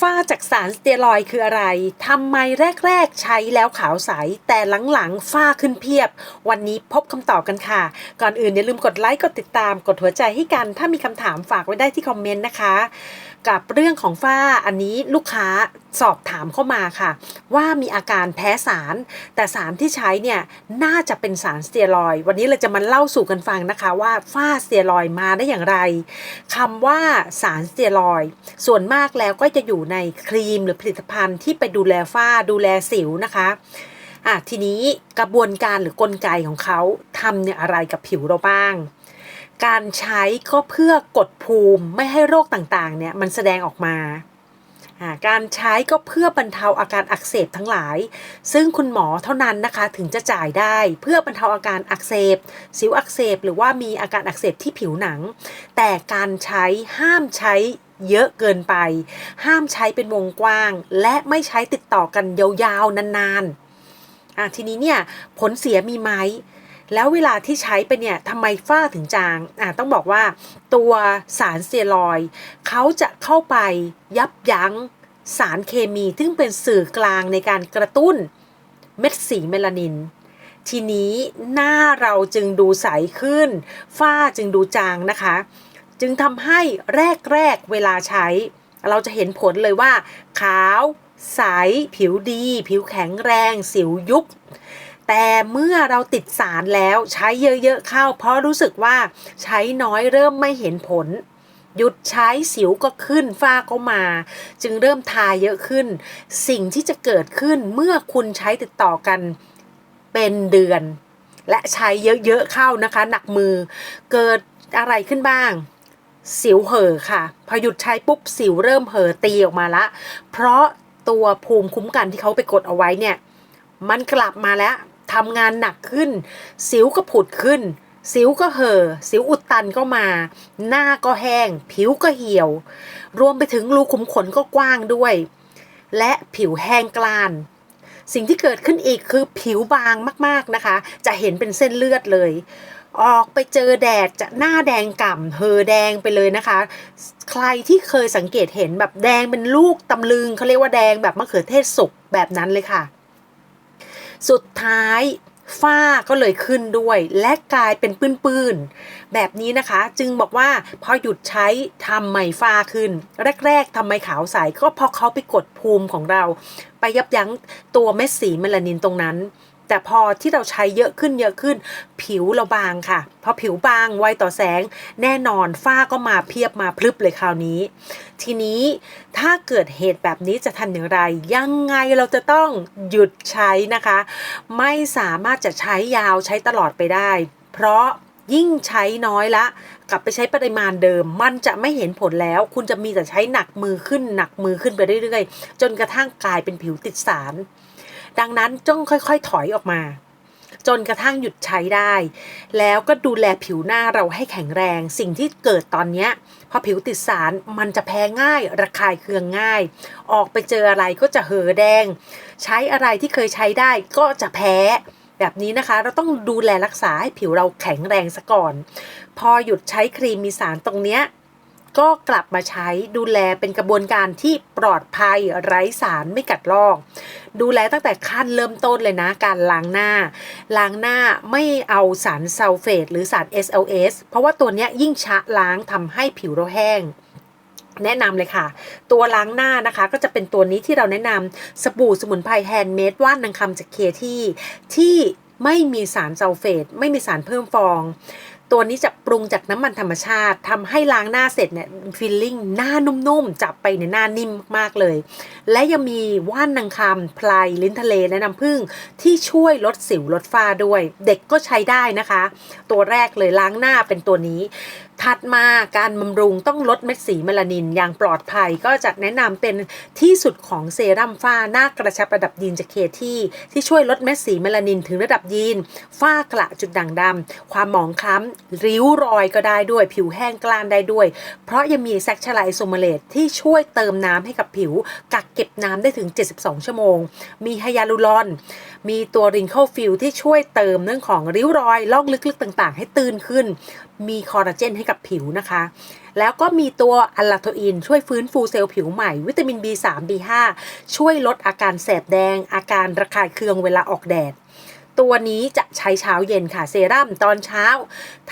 ฝ้าจากสารสเตียรอยคืออะไร ทำไมแรก ๆ ใช้แล้วขาวใส แต่หลัง ๆ ฝ้าขึ้นเพียบ วันนี้พบคำตอบกันค่ะ ก่อนอื่นอย่าลืมกดไลค์ กดติดตาม กดหัวใจให้กัน ถ้ามีคำถามฝากไว้ได้ที่คอมเมนต์นะคะ กับเรื่องของฝ้าอันนี้ลูกค้า สอบถามเข้ามาค่ะ ว่ามีอาการแพ้สาร แต่สารที่ใช้เนี่ยน่าจะเป็นสารสเตียรอย วันนี้เราจะมาเล่าสู่กันฟังนะคะว่าฝ้าสเตียรอยมาได้อย่างไรคำว่าสารสเตียรอย ส่วนมากแล้วก็จะอยู่ในครีมหรือผลิตภัณฑ์ที่ไปดูแลฝ้าดูแลสิวนะคะอะทีนี้กระบวนการหรือกลไกของเขาทำเนี่ยอะไรกับผิวเราบ้าง การใช้ก็เพื่อกดภูมิไม่ให้โรคต่างๆเนี่ยมันแสดงออกมา การใช้ก็เพื่อบรรเทาอาการอักเสบทั้งหลาย ซึ่งคุณหมอเท่านั้นนะคะถึงจะจ่ายได้เพื่อบรรเทาอาการอักเสบ สิวอักเสบ หรือว่ามีอาการอักเสบที่ผิวหนัง แต่การใช้ห้ามใช้เยอะเกินไป ห้ามใช้เป็นวงกว้าง และไม่ใช้ติดต่อกันยาวๆนานๆอะทีนี้เนี่ยผลเสียมีไหม แล้วเวลาที่ใช้ไปเนี่ยทำไมฝ้าถึงจางอ่าต้องบอกว่าตัวสารเตียรอยเขาจะเข้าไปยับยั้งสารเคมีซึ่งเป็นสื่อกลางในการกระตุ้นเม็ดสีเมลานิน ทีนี้หน้าเราจึงดูใสขึ้น ฝ้าจึงดูจางนะคะ จึงทำให้แรกๆเวลาใช้ เราจะเห็นผลเลยว่า ขาว ใส ผิวดี ผิวแข็งแรง สิวยุบ แต่เมื่อเราติดสารแล้วใช้เยอะๆเข้า เพราะรู้สึกว่าใช้น้อยเริ่มไม่เห็นผล หยุดใช้สิวก็ขึ้นฝ้าก็มา จึงเริ่มทาเยอะขึ้น สิ่งที่จะเกิดขึ้นเมื่อคุณใช้ติดต่อกันเป็นเดือน และใช้เยอะๆเข้านะคะ หนักมือเกิดอะไรขึ้นบ้างสิวเห่อค่ะ พอหยุดใช้ปุ๊บสิวเริ่มเห่อตีออกมาละ เพราะตัวภูมิคุ้มกันที่เขาไปกดเอาไว้เนี่ย มันกลับมาแล้ว ทำงานหนักขึ้น สิวก็ผุดขึ้น สิวก็เห่อ สิวอุดตันก็มา หน้าก็แห้ง ผิวก็เหี่ยว รวมไปถึงรูขุมขนก็กว้างด้วย และผิวแห้งกลานสิ่งที่เกิดขึ้นอีกคือผิวบางมากๆนะคะ จะเห็นเป็นเส้นเลือดเลย ออกไปเจอแดดจะหน้าแดงก่ำเฮอแดงไปเลยนะคะ ใครที่เคยสังเกตเห็นแบบแดงเป็นลูกตำลึงเขาเรียกว่าแดงแบบมะเขือเทศสุกแบบนั้นเลยค่ะ สุดท้ายฝ้าก็เลยขึ้นด้วย และกลายเป็นปื้นๆแบบนี้นะคะ จึงบอกว่าพอหยุดใช้ทำไมฝ้าขึ้น แรกๆทำไมขาวใสก็เพราะเขาไปกดภูมิของเรา ไปยับยั้งตัวเม็ดสีเมลานินตรงนั้น แต่พอที่เราใช้เยอะขึ้นเยอะขึ้น ผิวเราบางค่ะ พอผิวบางไวต่อแสง แน่นอนฝ้าก็มาเพียบมาพลึบเลยคราวนี้ ทีนี้ถ้าเกิดเหตุแบบนี้จะทำอย่างไร ยังไงเราจะต้องหยุดใช้นะคะ ไม่สามารถจะใช้ยาวใช้ตลอดไปได้ เพราะยิ่งใช้น้อยละ กลับไปใช้ปริมาณเดิม มันจะไม่เห็นผลแล้ว คุณจะมีแต่ใช้หนักมือขึ้นหนักมือขึ้นไปเรื่อยๆ จนกระทั่งกลายเป็นผิวติดสาร ดังนั้นต้องค่อยๆถอยออกมา จนกระทั่งหยุดใช้ได้ แล้วก็ดูแลผิวหน้าเราให้แข็งแรง สิ่งที่เกิดตอนนี้พอผิวติดสารมันจะแพ้ง่าย ระคายเคืองง่าย ออกไปเจออะไรก็จะเห่อแดง ใช้อะไรที่เคยใช้ได้ก็จะแพ้แบบนี้นะคะเราต้องดูแลรักษาให้ผิวเราแข็งแรงซะก่อน พอหยุดใช้ครีมมีสารตรงเนี้ย ก็กลับมาใช้ดูแลเป็นกระบวนการที่ปลอดภัยไร้สารไม่กัดลอก ดูแลตั้งแต่ขั้นเริ่มต้นเลยนะ การล้างหน้า ล้างหน้าไม่เอาสารซัลเฟตหรือสาร SLS เพราะว่าตัวนี้ยยิ่งชะล้างทำให้ผิวเราแห้งแนะนำเลยค่ะ ตัวล้างหน้านะคะ ก็จะเป็นตัวนี้ที่เราแนะนำสบู่สมุนไพรแฮนด์เมดว่านนางคำจากเคที่ที่ไม่มีสารซัลเฟต ไม่มีสารเพิ่มฟอง ตัวนี้จะปรุงจากน้ำมันธรรมชาติทำให้ล้างหน้าเสร็จเนี่ยฟิลลิ่งหน้านุ่มๆ จับไปในหน้านิ่มมากเลย และยังมีว่านนางคำพลายลิ้นทะเลและน้ำผึ้งที่ช่วยลดสิวลดฝ้าด้วย เด็กก็ใช้ได้นะคะ ตัวแรกเลยล้างหน้าเป็นตัวนี้ถัดมาการบำรุงต้องลดเม็ดสีเมลานินอย่างปลอดภัยก็จะแนะนำเป็นที่สุดของเซรั่มฝ้าหน้ากระชับระดับยีนจากเคที่ที่ช่วยลดเม็ดสีเมลานินถึงระดับยีนฝ้ากระจุดด่างดำความหมองคล้ำ ริ้วรอยก็ได้ด้วย ผิวแห้งกล้านได้ด้วย เพราะยังมีแซคชไลโซมาเลตที่ช่วยเติมน้ำให้กับผิว กักเก็บน้ำได้ถึง 72 ชั่วโมง มีไฮยาลูรอน มีตัวริงเคิลฟิลที่ช่วยเติมเรื่องของริ้วรอยลอกลึกๆต่าง ๆ ให้ตื่นขึ้น มีคอลลาเจนให้กับผิวนะคะ แล้วก็มีตัวอะลาโทอิน ช่วยฟื้นฟูเซลล์ผิวใหม่ วิตามิน B3 B5 ช่วยลดอาการแสบแดง อาการระคายเคืองเวลาออกแดด ตัวนี้จะใช้เช้าเย็นค่ะ เซรั่มตอนเช้า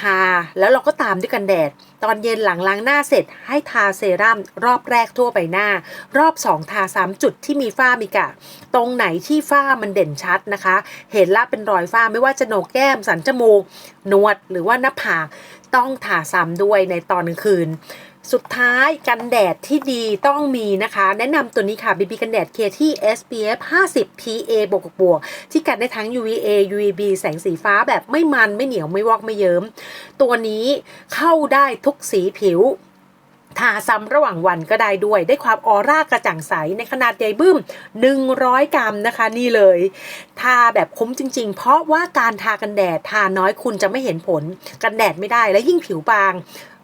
ทาแล้วเราก็ตามด้วยกันแดด ตอนเย็นหลังล้างหน้าเสร็จ ให้ทาเซรั่มรอบแรกทั่วใบหน้า รอบ 2 ทาซ้ำจุดที่มีฝ้ามีกระตรงไหนที่ฝ้ามันเด่นชัดนะคะ เห็นละเป็นรอยฝ้าไม่ว่าจะโหนกแก้มสันจมูกนวดหรือว่าหน้าผากต้องทาซ้ำด้วยในตอนกลางคืน สุดท้ายกันแดดที่ดีต้องมีนะคะ แนะนำตัวนี้ค่ะ BB กันแดดเคที่ SPF 50 PA บวกบวกที่กันได้ทั้ง UVA UVB แสงสีฟ้าแบบไม่มันไม่เหนียวไม่วอกไม่เยิ้ม ตัวนี้เข้าได้ทุกสีผิวทาซ้ำระหว่างวันก็ได้ด้วย ได้ความออร่ากระจ่างใสในขนาดใหญ่บึ้ม 100 กรัมนะคะนี่เลย ทาแบบคุ้มจริง ๆ เพราะว่าการทากันแดดทาน้อยคุณจะไม่เห็นผล กันแดดไม่ได้และยิ่งผิวบาง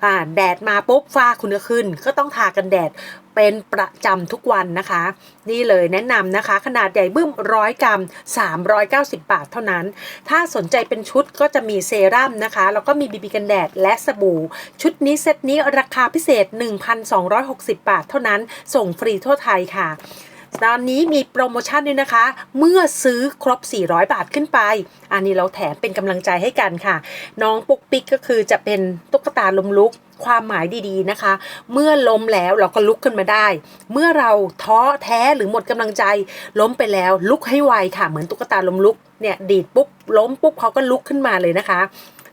อ่าแดดมาปุ๊บฝ้าคุณก็ขึ้น ก็ต้องทากันแดดเป็นประจำทุกวันนะคะ นี่เลยแนะนำนะคะ ขนาดใหญ่บึ้มร้อยกรัม 390 บาทเท่านั้น ถ้าสนใจเป็นชุดก็จะมีเซรั่มนะคะ แล้วก็มีบีบีกันแดดและสบู่ ชุดนี้เซตนี้ราคาพิเศษ 1,260 บาทเท่านั้น ส่งฟรีทั่วไทยค่ะ ตอนนี้มีโปรโมชั่นด้วยนะคะ เมื่อซื้อครบ 400 บาทขึ้นไป อันนี้เราแถมเป็นกำลังใจให้กันค่ะ น้องปุ๊กปิ๊กก็คือจะเป็นตุ๊กตาลมลุกความหมายดีๆนะคะ เมื่อล้มแล้วเราก็ลุกขึ้นมาได้ เมื่อเราท้อแท้หรือหมดกำลังใจ ล้มไปแล้วลุกให้ไวค่ะ เหมือนตุ๊กตาลมลุกเนี่ยดีดปุ๊บล้มปุ๊บเขาก็ลุกขึ้นมาเลยนะคะ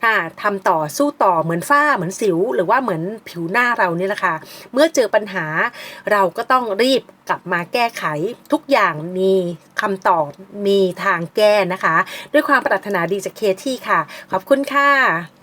อ่าทำต่อสู้ต่อเหมือนฝ้าเหมือนสิว หรือว่าเหมือนผิวหน้าเรานี่แหละค่ะ เมื่อเจอปัญหาเราก็ต้องรีบกลับมาแก้ไขทุกอย่างมีคำตอบมีทางแก้นะคะ ด้วยความปรารถนาดีจากเคที่ค่ะ ขอบคุณค่ะ